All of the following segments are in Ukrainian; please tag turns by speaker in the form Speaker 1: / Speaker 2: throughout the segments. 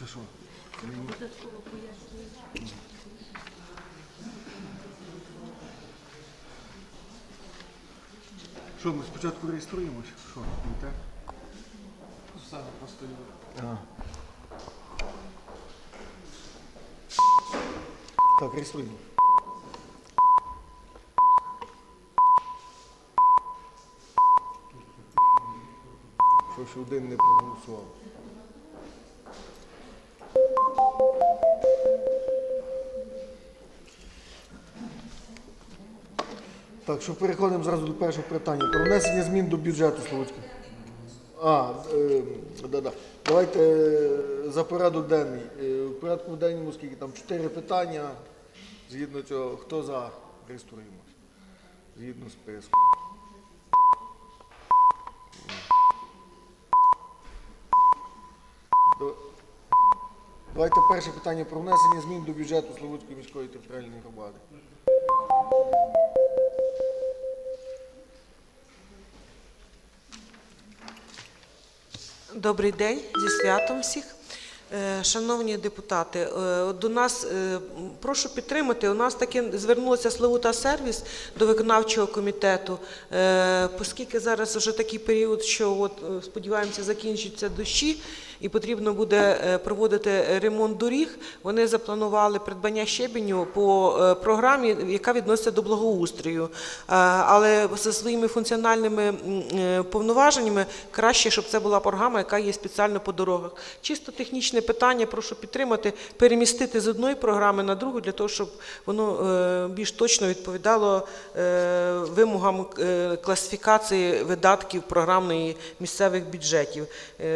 Speaker 1: Чи що? Що, ми спочатку реєструємось? Що, не так?
Speaker 2: Саме просто.
Speaker 1: Так, реєструємо. Що ж один не проголосував. Так, що переходимо зразу до першого питання. Про внесення змін до бюджету Словацького. А, е, да-да. Давайте е, за порядок денний. Е, В порядку денному скільки там чотири питання. Згідно цього, хто за реєструємось? Згідно списку. До- Давайте перше питання про внесення змін до бюджету Славутської міської територіальної громади.
Speaker 3: Добрий день зі святом всіх. Е, Шановні депутати, е, до нас е, прошу підтримати. У нас таки звернулося Славута сервіс до виконавчого комітету, оскільки зараз вже такий період, що от сподіваємося, закінчаться дощі, і потрібно буде е, проводити ремонт доріг. Вони запланували придбання щебеню по е, програмі, яка відноситься до благоустрою. Е, Але за своїми функціональними повноваженнями краще, щоб це була програма, яка є спеціально по дорогах. Чисто технічне питання, прошу підтримати, перемістити з одної програми на другу, для того, щоб воно більш точно відповідало вимогам класифікації видатків програмної місцевих бюджетів.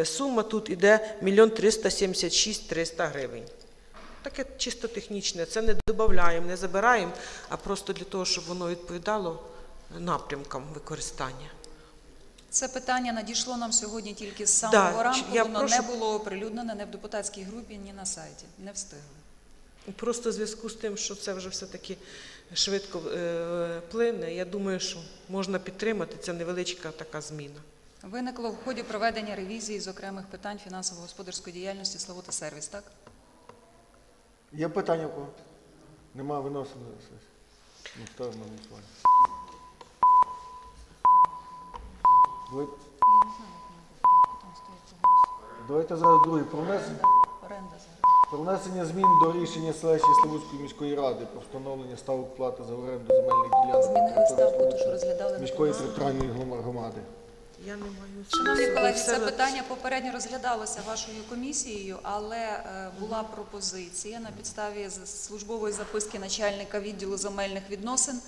Speaker 3: Сума тут іде 1 376 300 гривень. Таке чисто технічне, це не додаємо, не забираємо, а просто для того, щоб воно відповідало напрямкам використання.
Speaker 4: Це питання надійшло нам сьогодні тільки з самого
Speaker 3: ч-
Speaker 4: ранку.
Speaker 3: я
Speaker 4: Воно
Speaker 3: прошу-
Speaker 4: не було оприлюднене ні в депутатській групі, ні на сайті. Не встигли.
Speaker 3: Просто в зв'язку з тим, що це вже все-таки швидко е, плине, я думаю, що можна підтримати, це невеличка така зміна.
Speaker 4: Виникло в ході проведення ревізії з окремих питань фінансово-господарської діяльності Славута Сервіс, так?
Speaker 1: Є питання в кого? Нема виносимо на сесію. Ну, ставимо на голосування. Ви- Давайте зараз другий. Про внесення,
Speaker 4: Оренда зараз.
Speaker 1: про внесення змін до рішення сесії Славутської міської ради про встановлення ставок плати за оренду земельних ділянок на
Speaker 4: Змінили
Speaker 1: території
Speaker 4: ставку, ту, що
Speaker 1: Славутської
Speaker 4: розглядали на
Speaker 1: міської
Speaker 4: комісії.
Speaker 1: територіальної грома- громади.
Speaker 3: Я не маю
Speaker 4: Шановні колеги, це питання попередньо розглядалося вашою комісією, але е, була пропозиція на підставі службової записки начальника відділу земельних відносин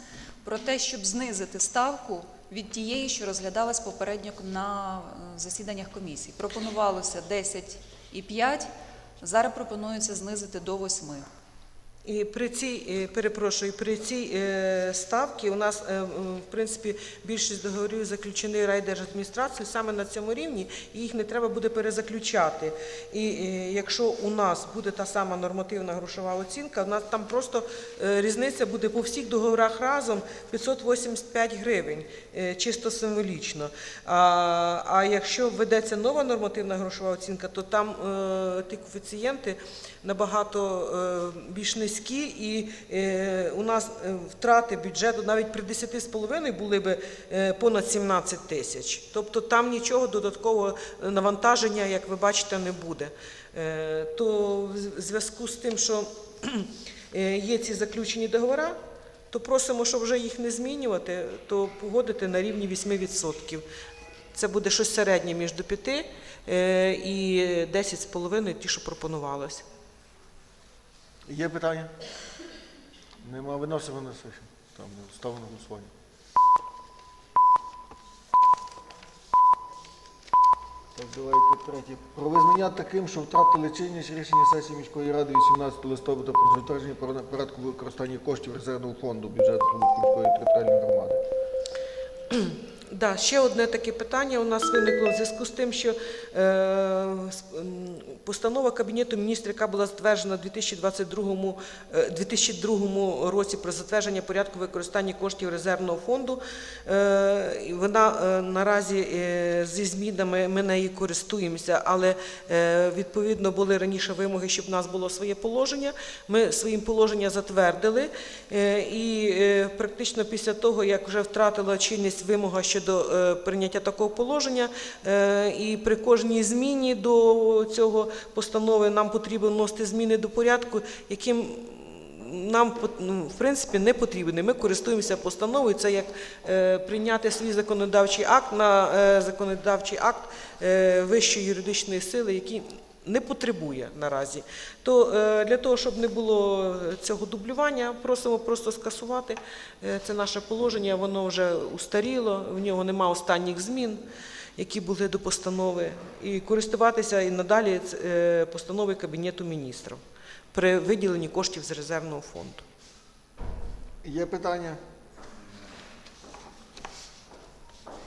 Speaker 4: про те, щоб знизити ставку від тієї, що розглядалась попередньо на е, засіданнях комісії. Пропонувалося 10,5, зараз пропонується знизити до 8.
Speaker 3: І при цій, е, перепрошую, при цій е, ставці у нас, е, в принципі, більшість договорів заключені райдержадміністрацією саме на цьому рівні, і їх не треба буде перезаключати. І якщо у нас буде та сама нормативна грошова оцінка, у нас там просто різниця буде по всіх договорах разом 585 гривень, чисто символічно. А, а якщо введеться нова нормативна грошова оцінка, то там ті коефіцієнти набагато більш низькі, і е, у нас е, втрати бюджету навіть при 10,5 були б е, понад 17 тисяч. Тобто там нічого додаткового навантаження, як ви бачите, не буде. То в зв'язку з тим, що є ці заключені договори, то просимо, щоб вже їх не змінювати, то погодити на рівні 8%. Це буде щось середнє між 5 е, і 10,5 ті, що пропонувалося.
Speaker 1: Є питання? Нема виносимо на сесію. Там ставимо голосування. Так, давайте третє. Про визнання таким, що втратили чинність рішення сесії міської ради 18 листопада про затвердження пор- порядку використання коштів резервного фонду бюджету міської територіальної громади.
Speaker 3: Да, ще одне таке питання у нас виникло в зв'язку з тим, що е, постанова Кабінету міністрів, яка була затверджена у 2022, е, 2002 році про затвердження порядку використання коштів резервного фонду, е, вона е, наразі е, зі змінами ми нею користуємося, але е, відповідно були раніше вимоги, щоб в нас було своє положення. Ми своїм положення затвердили, е, і е, практично після того, як вже втратила чинність вимога щодо е, прийняття такого положення, е, і при кожній зміні до цього постанови нам потрібно вносити зміни до порядку, яким нам ну, в принципі не потрібні. Ми користуємося постановою. Це як е, прийняти свій законодавчий акт на законодавчий акт вищої юридичної сили, який не потребує наразі. То е, для того, щоб не було цього дублювання, просимо просто скасувати е, це наше положення. Воно вже устаріло, в нього нема останніх змін. Які були до постанови, і користуватися і надалі е, постановою Кабінету міністрів при виділенні коштів з резервного фонду.
Speaker 1: Є питання?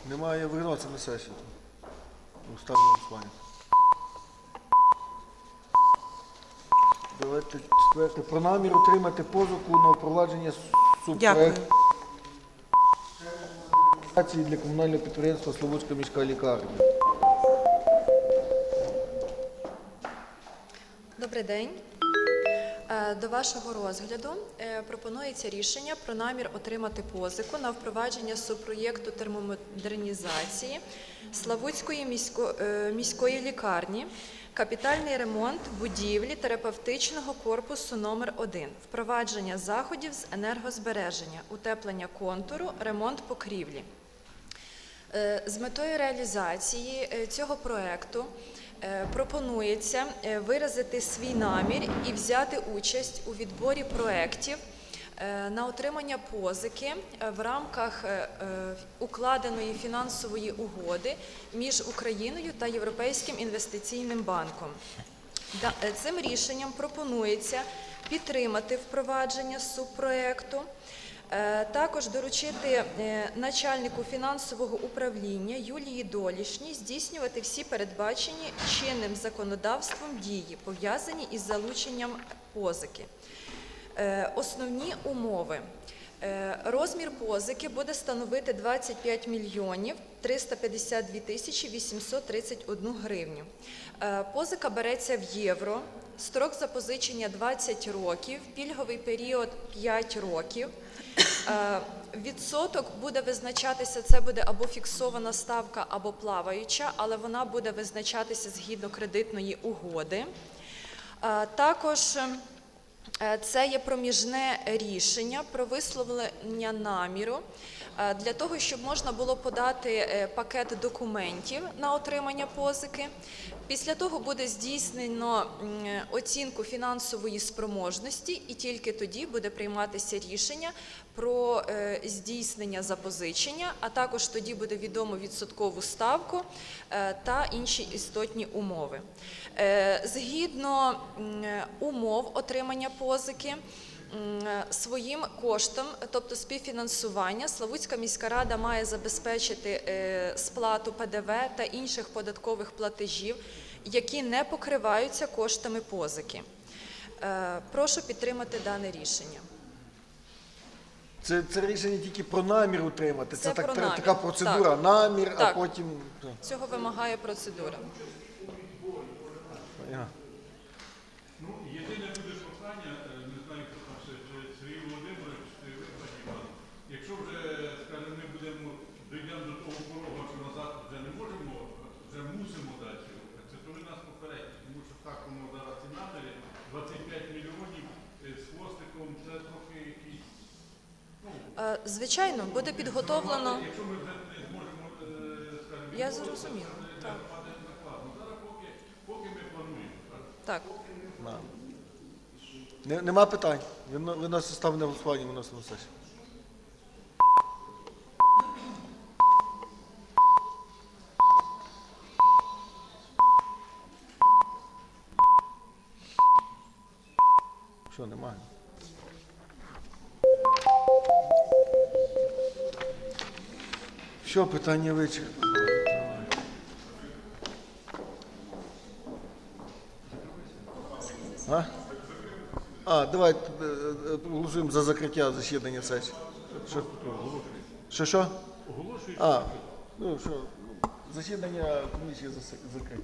Speaker 1: Немає виносити на сесію. Ставлю на Давайте четверте. Про намір отримати позику на впровадження субпроекту для комунального підприємства Слободська міська лікарня.
Speaker 5: Добрий день. Е, До вашого розгляду е, пропонується рішення про намір отримати позику на впровадження субпроєкту термомодернізації Славутської е, міської лікарні, капітальний ремонт будівлі терапевтичного корпусу номер 1 впровадження заходів з енергозбереження, утеплення контуру, ремонт покрівлі. Е, З метою реалізації е, цього проекту е, пропонується виразити свій намір і взяти участь у відборі проєктів на отримання позики е, в рамках е, е, укладеної фінансової угоди між Україною та Європейським інвестиційним банком. Е, Цим рішенням пропонується підтримати впровадження субпроекту, е, також доручити е, начальнику фінансового управління Юлії Долішній здійснювати всі передбачені чинним законодавством дії, пов'язані із залученням позики. Е, Основні умови. Е, Розмір позики буде становити 25 мільйонів 352 тисячі 831 гривню. Е, Позика береться в євро, строк запозичення 20 років, пільговий період 5 років. Відсоток буде визначатися, це буде або фіксована ставка, або плаваюча, але вона буде визначатися згідно кредитної угоди. Також це є проміжне рішення про висловлення наміру е, для того, щоб можна було подати е, пакет документів на отримання позики. Після того буде здійснено оцінку фінансової спроможності, і тільки тоді буде прийматися рішення про е, здійснення запозичення, а також тоді буде відомо відсоткову ставку е, та інші істотні умови. Е, Згідно умов отримання позики. М, Своїм коштом, тобто співфінансування, Славутська міська рада має забезпечити е, сплату ПДВ та інших податкових платежів, які не покриваються коштами позики. Е, Прошу підтримати дане рішення.
Speaker 1: Це, це рішення тільки про намір утримати. Це,
Speaker 5: Це
Speaker 1: так,
Speaker 5: про намір.
Speaker 1: така процедура. Намір, а потім.
Speaker 5: Цього вимагає процедура.
Speaker 6: Ну, єдине буде прохання, е, не знаю, хто там ще, чи Сергій Володимирович, чи ви, пані Івано. Якщо вже, скажімо, ми будемо, дійдемо до того порогу, що назад вже не можемо, вже мусимо далі рухатися, то ви нас попередьте, тому що так воно зараз і наміри, 25 мільйонів е, з хвостиком, це трохи якісь, ну,
Speaker 5: Е, Звичайно, буде підготовлено.
Speaker 6: якщо ми вже не зможемо, е, скажімо,
Speaker 5: Я зрозуміла. Так.
Speaker 6: зараз поки, поки ми плануємо. так.
Speaker 5: Так.
Speaker 1: Не, нема питань. Вино- Виносить став на голосування, виносимо на сесію. Що, немає? Що, питання вичерпано? А? А, давайте е, е, проголосуємо за закриття засідання сесії. Що? Що, що? А, ну що, засідання комісії закрите.